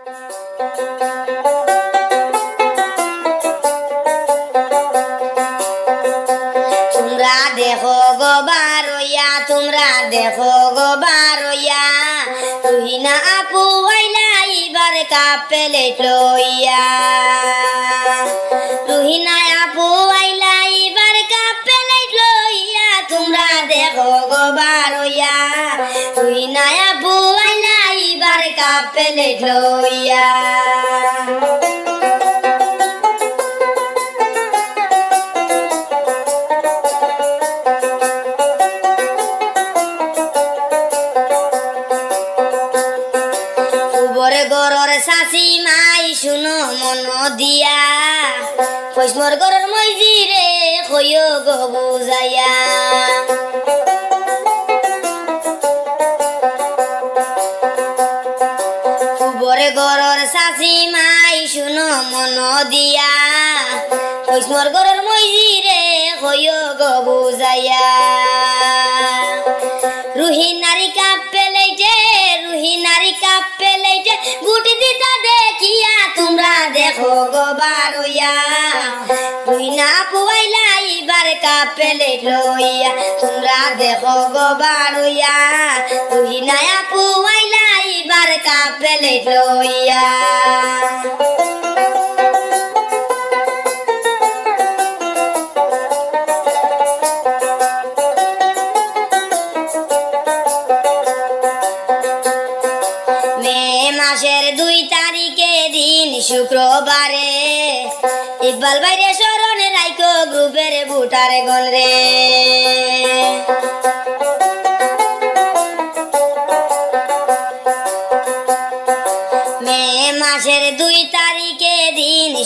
তোমরা দেখো গো বারইয়া তোমরা দেখো গো বারইয়া তুই না আপু আইলা এবার কাপেলে লইয়া এবার কাপেলে লইয়া উবর গরর শাশি মাই শুনো মন দিয়া পশ্মর গরর মইজি রে কইও গো বুঝাইয়া গরর শাশি মাই, শুনো মন দিয়া। পশ্মর গরর মইজি রে গো বুঝাইয়া। রুহি নারী কাপ পেলেইটে রুহি নারী কাপ পেলেইটে গুটি দিতা দেখিয়া তোমরা দেখো গো রুহি না পুয়াইলা লইয়া, তোমরা দেখো পুয়াইলা পেলেট লইয়া। মে মাসের দুই তারিখে দিন শুক্রবারে, ইকবাল বাইরে স্মরণে রাইকো গ্রুপের ভোটার গণ রে।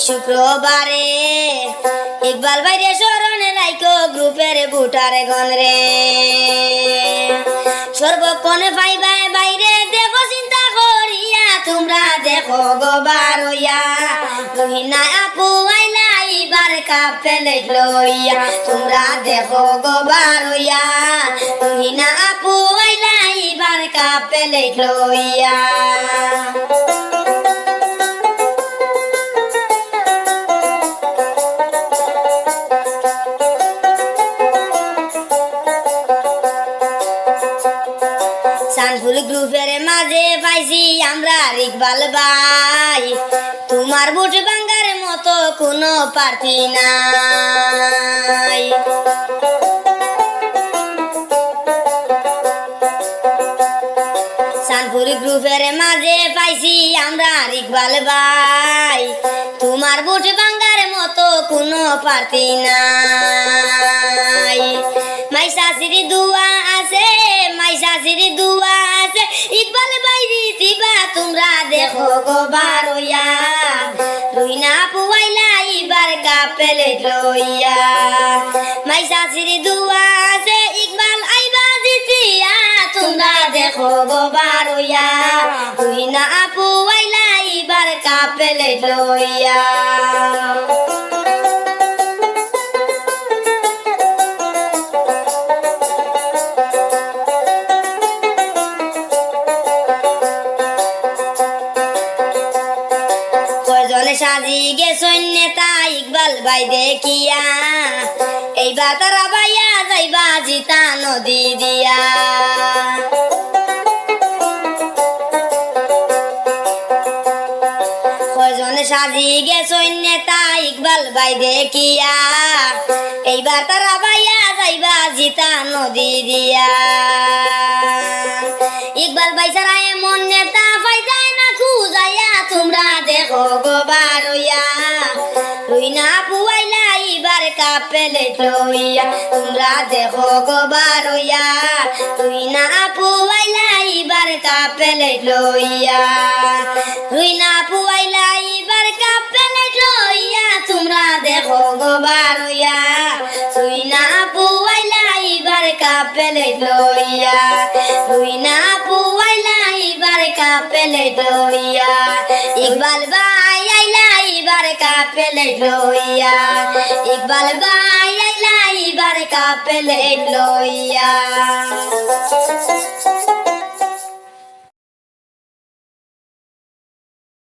শুক্রবারে ইকবাল বাইরে স্মরণে রাইকো গ্রুপের ভোটার গণ রে। সর্বক্ষণ পাইবাই বাইরে, দেখো চিন্তা করিয়া, তোমরা দেখো গো বারইয়া রহিনা আপু আইলা এবার কাপেলে লইয়া, তোমরা দেখো গো বারইয়া রহিনা আপু আইলা এবার কাপেলে লইয়া। সানফুল গ্রুপের মাঝে পাইছি আমরা ইকবাল ভাই। তোমার বুট বাঙ্গার মতো কোনো প্রার্থী নাই। সানপুর গ্রুপের মাঝে পাইছি আমরা ইকবাল ভাই। তোমার বুট বাঙ্গার মতো কোনো প্রার্থী নাই। মাই শাশুড়ি দুয়া আছে শাশুড়ি দুয়া আছে। ইকবাল বাইরি দিবা, তোমরা দেখো গো বারইয়া রুইনা পুয়াইলা, এবার কাপেলে লইয়া মাই শাশুড়ি দুয়া আছে, ইকবাল আইবা দিতিয়া তোমরা দেখো গো বারইয়া রুইনা পুয়াইলা, এবার কাপেলে লইয়া কয়জনে সাজি গেছন নেতা ইকবাল ভাই দেখিয়া এইবার তারা বাইয়া যাইবা জিতা নদী দিয়া। সাজি গেছন নেতা ইকবাল ভাই দেখিয়া এইবার তারা বাইয়া যাইবা জিতা নদী দিয়া। ইকবাল ভাই ছাড়া এমন নেতা পাইতাই না, খুঁজাইয়া তোমরা দেখো গো বারইয়া রুইনা পুয়াইলা এবার কাপেলে লইয়া তোমরা দেখো গো বারইয়া। রুইনা পুয়াইলা এবার কাপেলে লইয়া রুইনা পুয়াইলা এবার কাপেলে লইয়া তোমরা দেখো গো বারইয়া। রুইনা পুয়াইলা এবার কাপেলে লইয়া পুয়াইলা এবার কাপেলে লইয়া ইকবাল ভাই আইলা এবার কাপেলে লইয়া ইকবাল ভাই আইলা এবার কাপেলে লইয়া